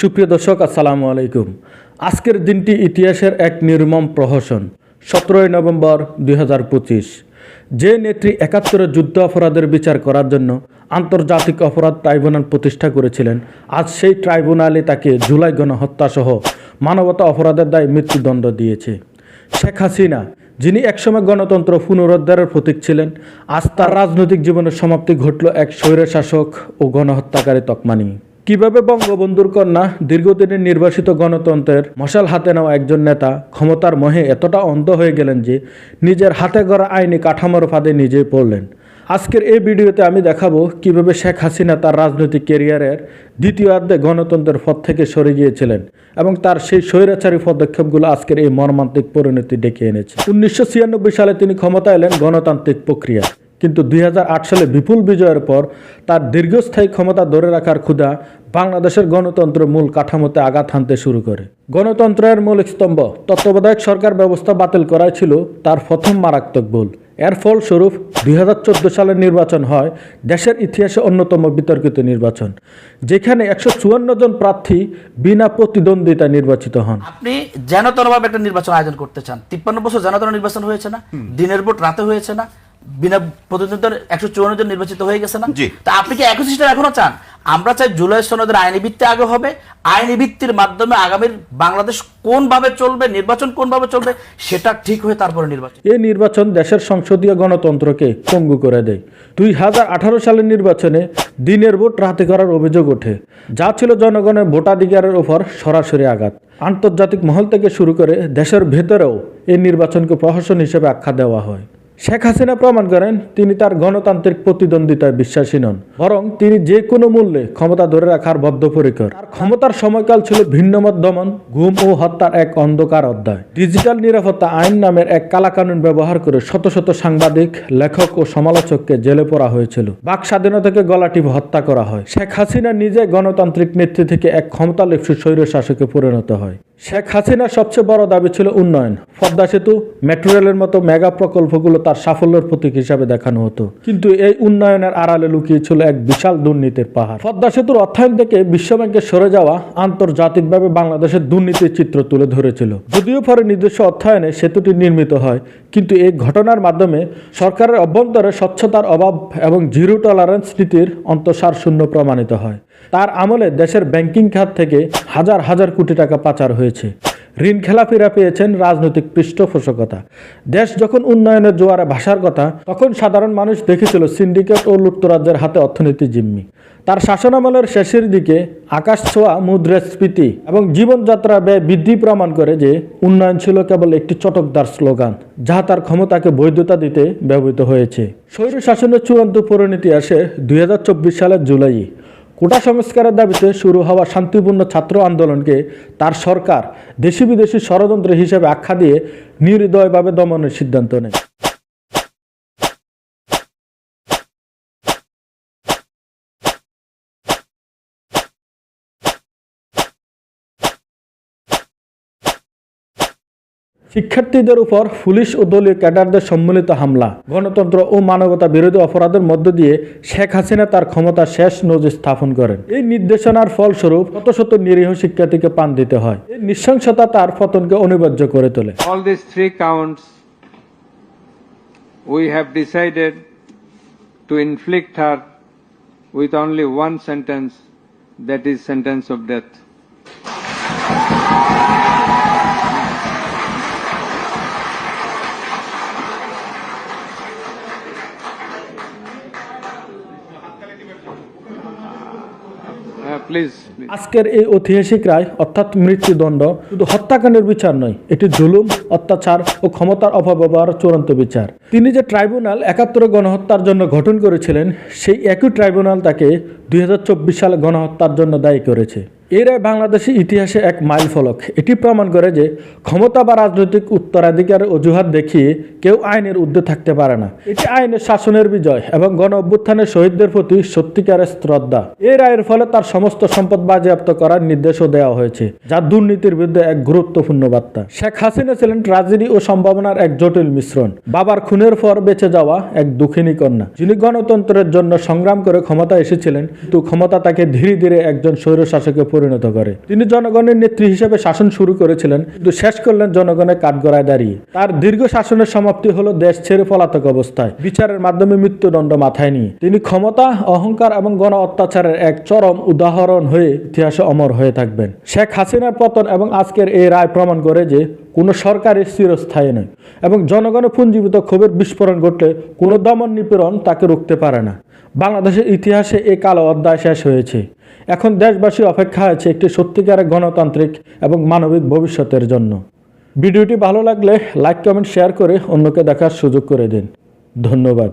সুপ্রিয় দর্শক, আসসালামু আলাইকুম। আজকের দিনটি ইতিহাসের এক নির্মম প্রহসন, সতেরোই নভেম্বর দুই হাজার পঁচিশ। যে নেত্রী একাত্তরের যুদ্ধ অপরাধের বিচার করার জন্য আন্তর্জাতিক অপরাধ ট্রাইব্যুনাল প্রতিষ্ঠা করেছিলেন, আজ সেই ট্রাইব্যুনালে তাকে জুলাই গণহত্যাসহ মানবতা অপরাধের দায় মৃত্যুদণ্ড দিয়েছে। শেখ হাসিনা, যিনি একসময় গণতন্ত্র পুনরুদ্ধারের প্রতীক ছিলেন, আজ তার রাজনৈতিক জীবনের সমাপ্তি ঘটল এক স্বৈরশাসক ও গণহত্যাকারী তকমানি। কীভাবে বঙ্গবন্ধুর কন্যা দীর্ঘদিনের নির্বাসিত গণতন্ত্রের মশাল হাতে নেওয়া একজন নেতা ক্ষমতার মোহে এতটা অন্ধ হয়ে গেলেন যে নিজের হাতে গড়া আইনি কাঠামোর ফাঁদে নিজেই পড়লেন। আজকের এই ভিডিওতে আমি দেখাবো কীভাবে শেখ হাসিনা তার রাজনৈতিক ক্যারিয়ারের দ্বিতীয়ার্ধে গণতন্ত্রের পথ থেকে সরে গিয়েছিলেন এবং তার সেই স্বৈরাচারী পদক্ষেপগুলো আজকের এই মর্মান্তিক পরিণতি ডেকে এনেছে। উনিশশো ছিয়ানব্বই সালে তিনি ক্ষমতা এলেন গণতান্ত্রিক প্রক্রিয়া কিন্তু দুই হাজার আট সালে বিপুল বিজয়ের পর তার দীর্ঘস্থায়ী ক্ষমতা ধরে রাখার ক্ষুধা বাংলাদেশের গণতন্ত্র মূল কাঠামোতে আঘাত হানতে শুরু করে। গণতন্ত্রের মূল স্তম্ভ তত্ত্বাবধায়ক সরকার ব্যবস্থা বাতিল করাই ছিল তার প্রথম মারাত্মক ভুল। এর ফলস্বরূপ দুই হাজার সালের নির্বাচন হয় দেশের ইতিহাসে অন্যতম বিতর্কিত নির্বাচন যেখানে একশো চুয়ান্ন জন প্রার্থী বিনা প্রতিদ্বন্দ্বিতা নির্বাচিত হন। আপনি যেনতনভাবে একটা নির্বাচন আয়োজন করতে চান তিপ্পান্ন বছর যেনতন নির্বাচন হয়েছে না দিনের ভোট রাতে হয়েছে না বিনা প্রতিদ্বন্দ্বিতার একশো চুয়ান্ন জন নির্বাচিত হয়ে গেছে না। তা আপনি কি একই সিস্টেম এখনও চান? আমরা চাই জুলাই সনদের আইনি ভিত্তি আগে হবে। আইনি ভিত্তির মাধ্যমে আগামীর বাংলাদেশ কোন ভাবে চলবে নির্বাচন কোন ভাবে চলবে সেটা ঠিক হয়ে তারপরে নির্বাচন। এই নির্বাচন দেশের সংসদীয় গণতন্ত্রকে পঙ্গু করে দেয়। দুই হাজার আঠারো সালের নির্বাচনে দিনের ভোট রাতে করার অভিযোগ ওঠে। যা ছিল জনগণের ভোটাধিকারের ওপর সরাসরি আঘাত। আন্তর্জাতিক মহল থেকে শুরু করে দেশের ভেতরেও এই নির্বাচনকে প্রহসন হিসেবে আখ্যা দেওয়া হয়। শেখ হাসিনা প্রমাণ করেন তিনি তার গণতান্ত্রিক প্রতিদ্বন্দ্বিতায় বিশ্বাসী নন, বরং তিনি যে কোনো মূল্যে ক্ষমতা ধরে রাখার বদ্ধপরিকর। তার ক্ষমতার সময়কাল ছিল ভিন্নমত দমন, ঘুম ও হত্যার এক অন্ধকার অধ্যায়। ডিজিটাল নিরাপত্তা আইন নামের এক কালাকানুন ব্যবহার করে শত শত সাংবাদিক, লেখক ও সমালোচককে জেলে পড়া হয়েছিল। বাক স্বাধীনতাকে গলা টিপে হত্যা করা হয়। শেখ হাসিনা নিজে গণতান্ত্রিক নেত্রী থেকে এক ক্ষমতালিপ্সু স্বৈর শাসকে পরিণত হয়। শেখ হাসিনার সবচেয়ে বড় দাবি ছিল উন্নয়ন। পদ্মা সেতু, মেট্রো রেলের মতো মেগা প্রকল্পগুলো তার সাফল্যের প্রতীক হিসাবে দেখানো হতো। কিন্তু এই উন্নয়নের আড়ালে লুকিয়ে ছিল এক বিশাল দুর্নীতির পাহাড়। পদ্মা সেতুর অর্থায়ন থেকে বিশ্বব্যাংকে সরে যাওয়া আন্তর্জাতিকভাবে বাংলাদেশের দুর্নীতির চিত্র তুলে ধরেছিল। যদিও পরে নিজস্ব অর্থায়নে সেতুটি নির্মিত হয়, কিন্তু এই ঘটনার মাধ্যমে সরকারের অভ্যন্তরে স্বচ্ছতার অভাব এবং জিরো টলারেন্স নীতির অন্তঃসার শূন্য প্রমাণিত হয়। তার আমলে দেশের ব্যাংকিং খাত থেকে হাজার হাজার কোটি টাকা পাচার হয়েছে। ঋণ খেলাপিরা পেয়েছেন রাজনৈতিক পৃষ্ঠপোষকতা। দেশ যখন উন্নয়নের জোয়ারে ভাসার কথা, তখন সাধারণ মানুষ দেখেছিল সিন্ডিকেট ও লুপ্তরাজ্যের হাতে অর্থনীতি জিম্মি। তার শাসনামলের শেষের দিকে আকাশ ছোঁয়া, মুদ্রাস্ফীতি এবং জীবনযাত্রা ব্যয় বৃদ্ধি প্রমাণ করে যে উন্নয়ন ছিল কেবল একটি চটকদার স্লোগান যা তার ক্ষমতাকে বৈধতা দিতে ব্যবহৃত হয়েছে। স্বৈর শাসনের চূড়ান্ত পরিণতি আসে দুই হাজার চব্বিশ সালের জুলাই কোটা সংস্কারের দাবিতে শুরু হওয়া শান্তিপূর্ণ ছাত্র আন্দোলনকে তার সরকার দেশি বিদেশি ষড়যন্ত্র হিসেবে আখ্যা দিয়ে নির্দয়ভাবে দমনের সিদ্ধান্ত নেয়। শিক্ষার্থীদের উপর পুলিশ ও দলীয় ক্যাডারদের সম্মিলিত হামলা গণতন্ত্র ও মানবতা বিরোধী অপরাধের মধ্য দিয়ে শেখ হাসিনা তার ক্ষমতা শেষ নজির স্থাপন করেন। এই নির্দেশনার ফলস্বরূপ শত শত নিরীহ শিক্ষার্থীকে পান দিতে হয়। এই নৃশংসতা তার পতনকে অনিবার্য করে তোলে। All these three counts, we have decided to inflict her with only one sentence, that is sentence of death. আজকের এই ঐতিহাসিক রায়, অর্থাৎ মৃত্যুদণ্ড, শুধু হত্যাকাণ্ডের বিচার নয়, এটি জুলুম, অত্যাচার ও ক্ষমতার অপব্যবহার চূড়ান্ত বিচার। তিনি যে ট্রাইব্যুনাল একাত্তরে গণহত্যার জন্য গঠন করেছিলেন, সেই একই ট্রাইব্যুনাল তাকে দুই সালে গণহত্যার জন্য দায়ী করেছে। এই রায় বাংলাদেশের ইতিহাসে এক মাইল ফলক। এটি প্রমাণ করে যে ক্ষমতা বা রাজনৈতিক উত্তরাধিকারের অজুহাত দেখিয়ে কেউ আইনের ঊর্ধ্বে থাকতে পারে না। এটি আইনের শাসনের বিজয় এবং গণ অভ্যুত্থানের শহীদদের প্রতি সত্যিকারের শ্রদ্ধা। এই রায়ের ফলে তার সমস্ত সম্পদ বাজেয়াপ্ত করার নির্দেশও দেওয়া হয়েছে, যা দুর্নীতির বিরুদ্ধে এক গুরুত্বপূর্ণ বার্তা। শেখ হাসিনা ছিলেন ট্রাজেডি ও সম্ভাবনার এক জটিল মিশ্রণ। বাবার খুনের পর বেঁচে যাওয়া এক দুঃখিনী কন্যা। যিনি গণতন্ত্রের জন্য সংগ্রাম করে ক্ষমতা এসেছিলেন, কিন্তু ক্ষমতা তাকে ধীরে ধীরে একজন স্বৈরশাসকে পরিণত পরিণত করে। তিনি জনগণের নেত্রী হিসেবে শাসন শুরু করেছিলেন, কিন্তু শেষ করলেন জনগণের কাঠগড়ায় দাঁড়িয়ে। তার দীর্ঘ শাসনের সমাপ্তি হলো দেশ ছেড়ে পলাতক অবস্থায়। বিচারের মাধ্যমে মৃত্যুদণ্ড মাথায় নিয়ে। তিনি ক্ষমতা, অহংকার এবং গণ অত্যাচারের এক চরম উদাহরণ হয়ে ইতিহাসে অমর হয়ে থাকবেন। শেখ হাসিনার পতন এবং আজকের এই রায় প্রমাণ করে যে কোনো সরকারের চিরস্থায়ী নয়। এবং জনগণের পুঞ্জীবিত ক্ষোভের বিস্ফোরণ ঘটলে কোনো দমন নিপীড়ন তাকে রুখতে পারে না। বাংলাদেশের ইতিহাসে এই কালো অধ্যায় শেষ হয়েছে। এখন দেশবাসী অপেক্ষা আছে একটি সত্যিকারের গণতান্ত্রিক এবং মানবিক ভবিষ্যতের জন্য। ভিডিওটি ভালো লাগলে লাইক, কমেন্ট, শেয়ার করে অন্যকে দেখার সুযোগ করে দিন। ধন্যবাদ।